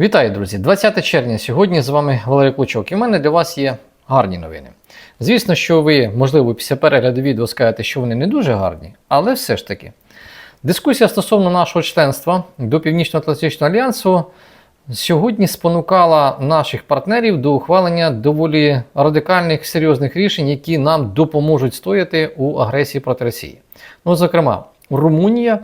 Вітаю, друзі! 20 червня. Сьогодні з вами Валерій Клочок. І в мене для вас є гарні новини. Звісно, що ви, можливо, після перегляду відео скажете, що вони не дуже гарні, але все ж таки. Дискусія стосовно нашого членства до Північно-Атлантичного альянсу сьогодні спонукала наших партнерів до ухвалення доволі радикальних серйозних рішень, які нам допоможуть стояти у агресії проти Росії. Ну, зокрема, Румунія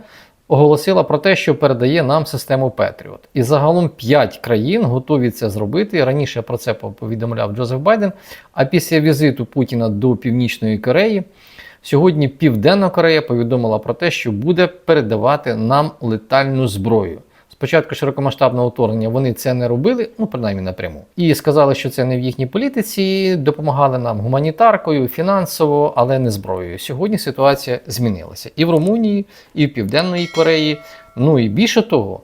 оголосила про те, що передає нам систему Петріот. І загалом 5 країн готові це зробити. Раніше про це повідомляв Джозеф Байден. А після візиту Путіна до Північної Кореї. Сьогодні Південна Корея повідомила про те, що буде передавати нам летальну зброю. Спочатку широкомасштабного вторгнення вони це не робили, ну принаймні напряму, і сказали, що це не в їхній політиці. Допомагали нам гуманітаркою, фінансово, але не зброєю. Сьогодні ситуація змінилася і в Румунії, і в Південної Кореї. Ну і більше того,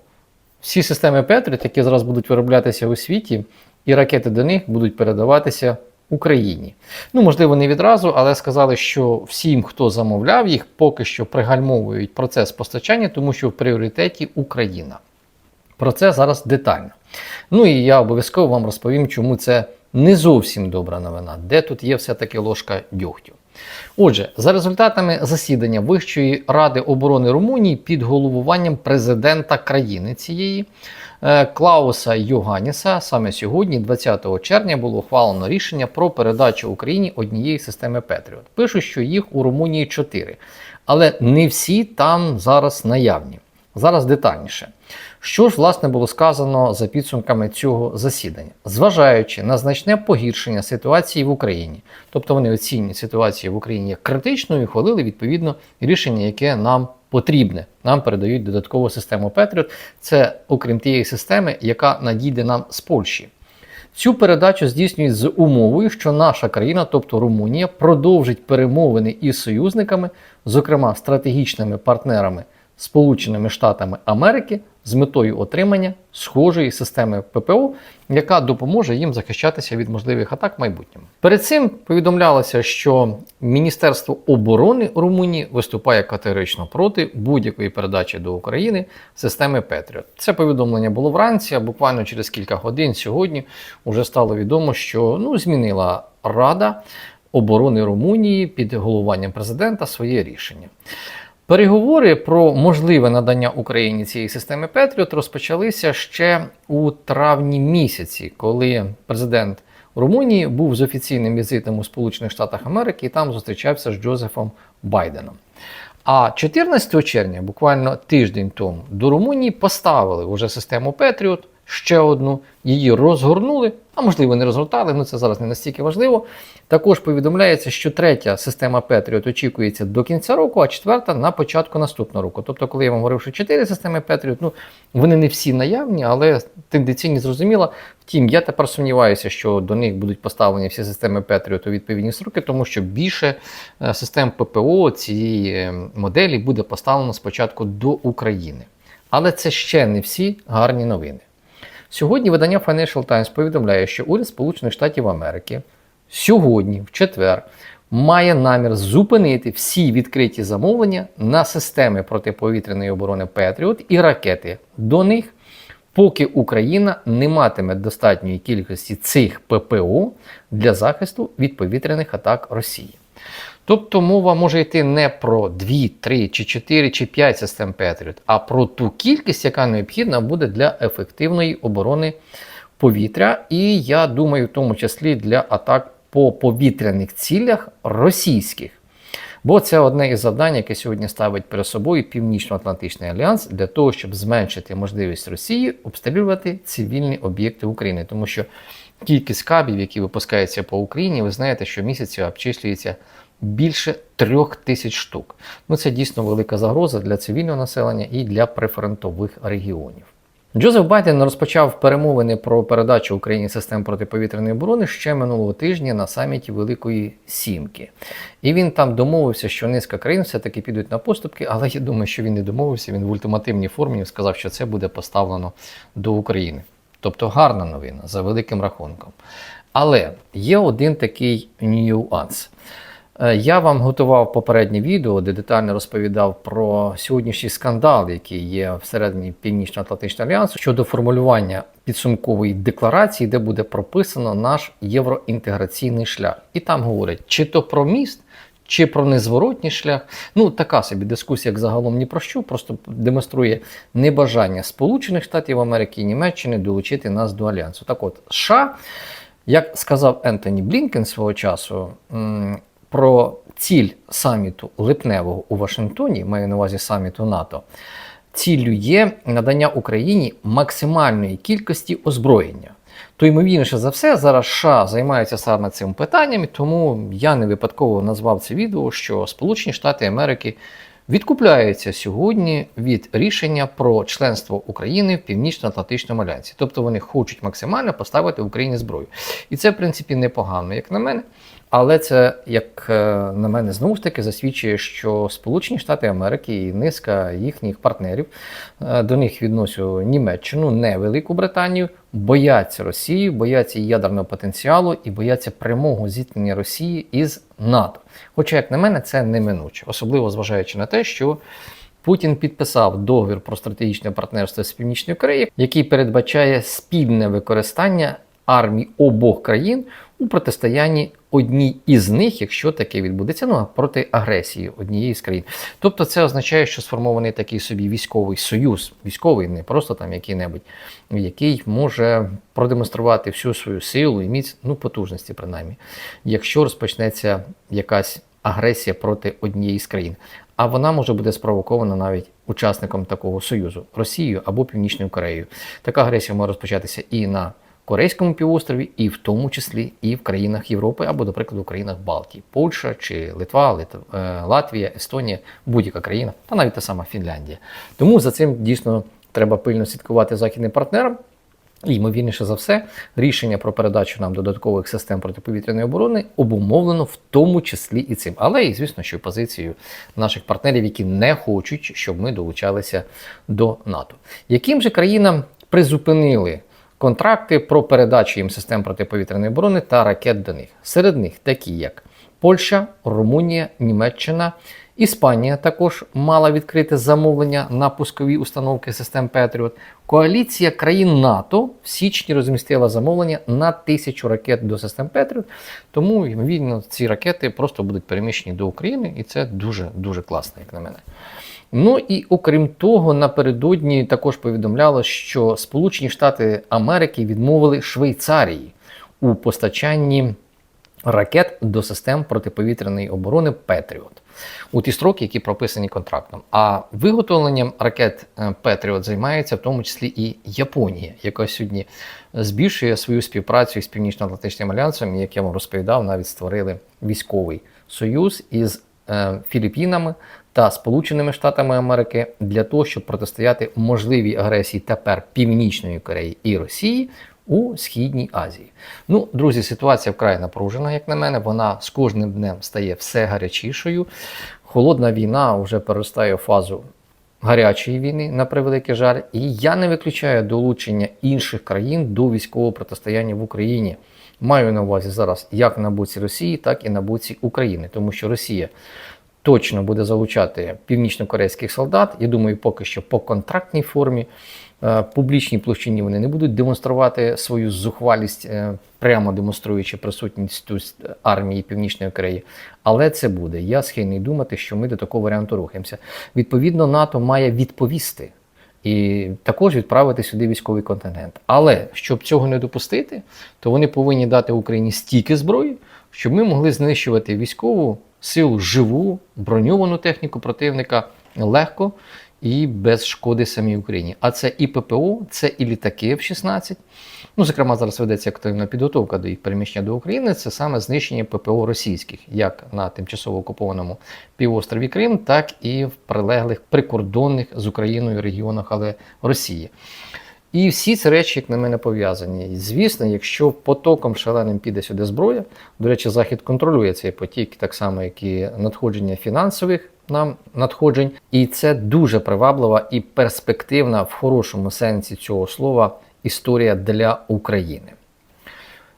всі системи Петріт, які зараз будуть вироблятися у світі, і ракети до них будуть передаватися Україні. Ну, можливо, не відразу, але сказали, що всім, хто замовляв їх, поки що пригальмовують процес постачання, тому що в пріоритеті Україна. Про це зараз детально. Ну і я обов'язково вам розповім, чому це не зовсім добра новина, де тут є все-таки ложка дьогтю. Отже, за результатами засідання Вищої ради оборони Румунії під головуванням президента країни цієї е, Клауса Йоганіса, саме сьогодні, 20 червня, було ухвалено рішення про передачу Україні однієї системи Петріот. Пишуть, що їх у Румунії 4, але не всі там зараз наявні. Зараз детальніше. Що ж, власне, було сказано за підсумками цього засідання, зважаючи на значне погіршення ситуації в Україні, тобто вони оцінюють ситуацію в Україні як критичною, і ухвалили відповідно рішення, яке нам потрібне. Нам передають додаткову систему Петріот. Це окрім тієї системи, яка надійде нам з Польщі. Цю передачу здійснюють з умовою, що наша країна, тобто Румунія, продовжить перемовини із союзниками, зокрема стратегічними партнерами Сполученими Штатами Америки з метою отримання схожої системи ППО, яка допоможе їм захищатися від можливих атак в майбутньому. Перед цим повідомлялося, що Міністерство оборони Румунії виступає категорично проти будь-якої передачі до України системи Петріот. Це повідомлення було вранці, а буквально через кілька годин сьогодні вже стало відомо, що ну, змінила Рада оборони Румунії під головуванням президента своє рішення. Переговори про можливе надання Україні цієї системи Петріот розпочалися ще у травні місяці, коли президент Румунії був з офіційним візитом у Сполучених Штатах Америки і там зустрічався з Джозефом Байденом. А 14 червня, буквально тиждень тому, до Румунії поставили вже систему Петріот, ще одну, її розгорнули, а можливо не розгортали, ну це зараз не настільки важливо. Також повідомляється, що третя система Петріот очікується до кінця року, а четверта на початку наступного року. Тобто, коли я вам говорив, що чотири системи Петріот, ну вони не всі наявні, але тенденційні зрозуміло. Втім, я тепер сумніваюся, що до них будуть поставлені всі системи Петріот у відповідні сроки, тому що більше е, систем ППО цієї е, моделі буде поставлено спочатку до України. Але це ще не всі гарні новини. Сьогодні видання Financial Times повідомляє, що уряд Сполучених Штатів Америки сьогодні, в четвер, має намір зупинити всі відкриті замовлення на системи протиповітряної оборони Петріот і ракети до них, поки Україна не матиме достатньої кількості цих ППО для захисту від повітряних атак Росії. Тобто мова може йти не про 2, 3, чи 4 чи 5 систем Петріот, а про ту кількість, яка необхідна буде для ефективної оборони повітря. І я думаю, в тому числі для атак по повітряних цілях російських. Бо це одне із завдань, яке сьогодні ставить перед собою Північно-Атлантичний альянс для того, щоб зменшити можливість Росії обстрілювати цивільні об'єкти України. Тому що кількість кабів, які випускаються по Україні, ви знаєте, що місяця обчислюється більше трьох тисяч штук. Ну це дійсно велика загроза для цивільного населення і для прифронтових регіонів. Джозеф Байден розпочав перемовини про передачу Україні систем протиповітряної оборони ще минулого тижня на саміті Великої Сімки. І він там домовився, що низка країн все-таки підуть на поступки, але я думаю, що він не домовився. Він в ультимативній формі сказав, що це буде поставлено до України. Тобто гарна новина за великим рахунком. Але є один такий нюанс. Е, Я вам готував попереднє відео, де детально розповідав про сьогоднішній скандал, який є всередині Північно-Атлантичного альянсу щодо формулювання підсумкової декларації, де буде прописано наш євроінтеграційний шлях. І там говорять, чи то про міст, чи про незворотній шлях. Ну, така собі дискусія, як загалом ні про що, просто демонструє небажання Сполучених Штатів Америки і Німеччини долучити нас до альянсу. Так от, США, як сказав Ентоні Блінкен свого часу, про ціль саміту липневого у Вашингтоні, маю на увазі саміту НАТО, ціллю є надання Україні максимальної кількості озброєння. То ймовірніше за все, зараз США займаються саме цим питанням, тому я не випадково назвав це відео, що Сполучені Штати Америки відкупляються сьогодні від рішення про членство України в Північно-Атлантичному альянсі. Тобто вони хочуть максимально поставити Україні зброю. І це, в принципі, непогано, як на мене. Але це, як е, на мене, знову ж таки засвідчує, що Сполучені Штати Америки і низка їхніх партнерів, е, до них відносю Німеччину, не Велику Британію, бояться Росії, бояться ядерного потенціалу і бояться прямого зіткнення Росії із НАТО. Хоча, як на мене, це неминуче, особливо зважаючи на те, що Путін підписав договір про стратегічне партнерство з Північною Кореєю, який передбачає спільне використання армій обох країн у протистоянні одній із них, якщо таке відбудеться, ну а проти агресії однієї з країн. Тобто це означає, що сформований такий собі військовий союз, військовий, не просто там який-небудь, який може продемонструвати всю свою силу і міць, ну потужності, принаймні, якщо розпочнеться якась агресія проти однієї з країн. А вона може бути спровокована навіть учасником такого союзу Росією або Північною Кореєю. Така агресія може розпочатися і на Корейському півострові, і в тому числі і в країнах Європи, або, до прикладу, в країнах Балтії, Польща чи Литва, Литв... е, Латвія, Естонія, будь-яка країна, та навіть та сама Фінляндія. Тому за цим дійсно треба пильно слідкувати західним партнерам. І, ймовірніше за все, рішення про передачу нам додаткових систем протиповітряної оборони обумовлено в тому числі і цим. Але і звісно, що позицією наших партнерів, які не хочуть, щоб ми долучалися до НАТО. Яким же країнам призупинили контракти про передачу їм систем протиповітряної оборони та ракет до них? Серед них такі, як Польща, Румунія, Німеччина. Іспанія також мала відкрити замовлення на пускові установки систем Петріот. Коаліція країн НАТО в січні розмістила замовлення на тисячу ракет до систем Петріот. Тому, ймовірно, ці ракети просто будуть переміщені до України, і це дуже дуже класно, як на мене. Ну і окрім того, напередодні також повідомляло, що Сполучені Штати Америки відмовили Швейцарії у постачанні ракет до систем протиповітряної оборони Петріот у ті строки, які прописані контрактом. А виготовленням ракет Петріот займається в тому числі і Японія, яка сьогодні збільшує свою співпрацю з Північно-Атлантичним альянсом, як я вам розповідав, навіть створили військовий союз із е, Філіппінами та Сполученими Штатами Америки для того, щоб протистояти можливій агресії тепер Північної Кореї і Росії у Східній Азії. Ну, друзі, ситуація вкрай напружена, як на мене. Вона з кожним днем стає все гарячішою. Холодна війна вже переростає в фазу гарячої війни, на превеликий жаль. І я не виключаю долучення інших країн до військового протистояння в Україні. Маю на увазі зараз як на боці Росії, так і на боці України, тому що Росія. Точно буде залучати північно-корейських солдат. Я думаю, поки що по контрактній формі, е, публічній площині вони не будуть демонструвати свою зухвалість, е, прямо демонструючи присутність армії Північної Кореї. Але це буде. Я схильний думати, що ми до такого варіанту рухаємося. Відповідно, НАТО має відповісти і також відправити сюди військовий контингент. Але щоб цього не допустити, то вони повинні дати Україні стільки зброї, щоб ми могли знищувати військову силу живу, броньовану техніку противника легко і без шкоди самій Україні. А це і ППО, це і літаки F-16. Ну, зокрема, зараз ведеться активна підготовка до їх переміщення до України. Це саме знищення ППО російських, як на тимчасово окупованому півострові Крим, так і в прилеглих прикордонних з Україною регіонах, але Росії. І всі ці речі, як на мене, пов'язані. І, Звісно, якщо потоком шаленим піде сюди зброя, до речі, Захід контролює цей потік, так само, як і надходження фінансових нам надходжень. І це дуже приваблива і перспективна в хорошому сенсі цього слова історія для України.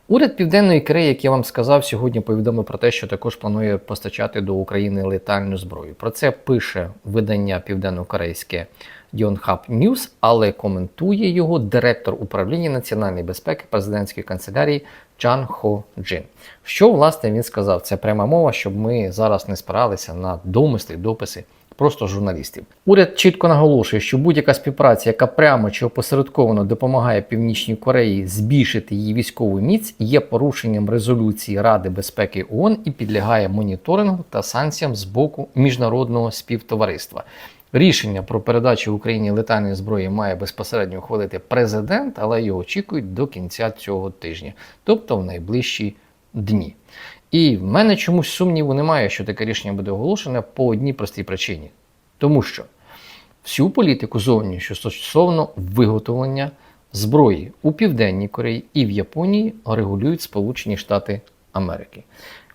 Уряд Південної Кореї, як я вам сказав, сьогодні повідомив про те, що також планує постачати до України летальну зброю. Про це пише видання південно-корейське Yonhap News, але коментує його директор управління національної безпеки президентської канцелярії Чан Хо Джин. Що власне він сказав? Це пряма мова, щоб ми зараз не спиралися на домисли, дописи. Просто журналістів. Уряд чітко наголошує, що будь-яка співпраця, яка прямо чи опосередковано допомагає Північній Кореї збільшити її військову міць, є порушенням резолюції Ради безпеки ООН і підлягає моніторингу та санкціям з боку міжнародного співтовариства. Рішення про передачу Україні летальної зброї має безпосередньо ухвалити президент, але його очікують до кінця цього тижня, тобто в найближчі дні. І в мене чомусь сумніву немає, що таке рішення буде оголошене по одній простій причині. Тому що всю політику зовнішню стосовно виготовлення зброї у Південній Кореї і в Японії регулюють Сполучені Штати Америки.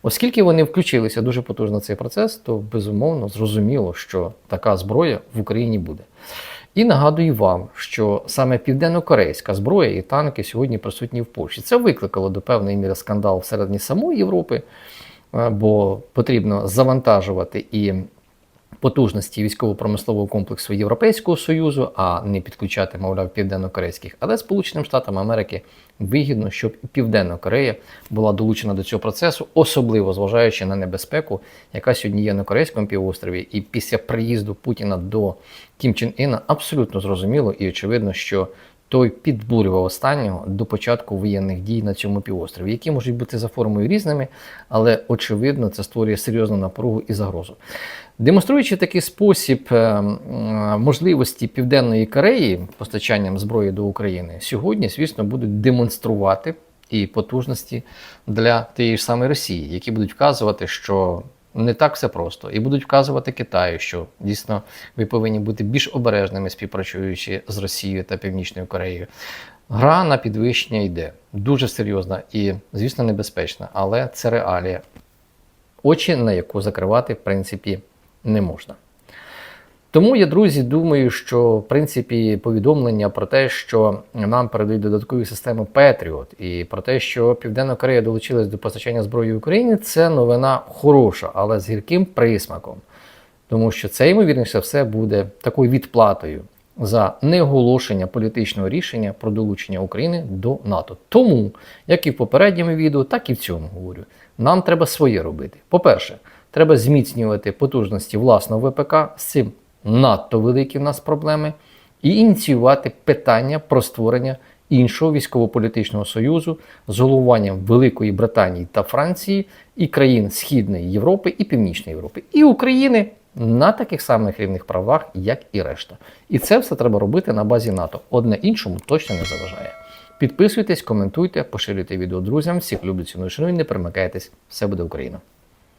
Оскільки вони включилися дуже потужно в цей процес, то безумовно зрозуміло, що така зброя в Україні буде. І нагадую вам, що саме південно-корейська зброя і танки сьогодні присутні в Польщі. Це викликало до певної міри скандал всередині самої Європи, е, бо потрібно завантажувати і потужності військово-промислового комплексу Європейського Союзу, а не підключати, мовляв, південно-корейських. Але Сполученим Штатам Америки вигідно, щоб і Південна Корея була долучена до цього процесу, особливо зважаючи на небезпеку, яка сьогодні є на Корейському півострові. І після приїзду Путіна до Кім Чен Іна абсолютно зрозуміло і очевидно, що той підбурював останнього до початку воєнних дій на цьому півострові, які можуть бути за формою різними, але очевидно це створює серйозну напругу і загрозу. Демонструючи такий спосіб е, можливості Південної Кореї постачанням зброї до України, сьогодні, звісно, будуть демонструвати і потужності для тієї ж самої Росії, які будуть вказувати, що не так все просто, і будуть вказувати Китаю, що дійсно ви повинні бути більш обережними, співпрацюючи з Росією та Північною Кореєю. Гра на підвищення йде дуже серйозна і, звісно, небезпечна, але це реалія, очі на яку закривати, в принципі, не можна. Тому я, друзі, думаю, що в принципі повідомлення про те, що нам передають додаткові системи Patriot, і про те, що Південна Корея долучилась до постачання зброї Україні, це новина хороша, але з гірким присмаком. Тому що це, ймовірніше все, буде такою відплатою за неоголошення політичного рішення про долучення України до НАТО. Тому, як і в попередньому відео, так і в цьому говорю, нам треба своє робити. По-перше, треба зміцнювати потужності власного ВПК з цим надто великі в нас проблеми, і ініціювати питання про створення іншого військово-політичного союзу з головуванням Великої Британії та Франції і країн Східної Європи і Північної Європи, і України на таких самих рівних правах, як і решта. І це все треба робити на базі НАТО. Одне іншому точно не заважає. Підписуйтесь, коментуйте, поширюйте відео друзям. Всіх люблю ціную шаную, не примикайтесь. Все буде Україна!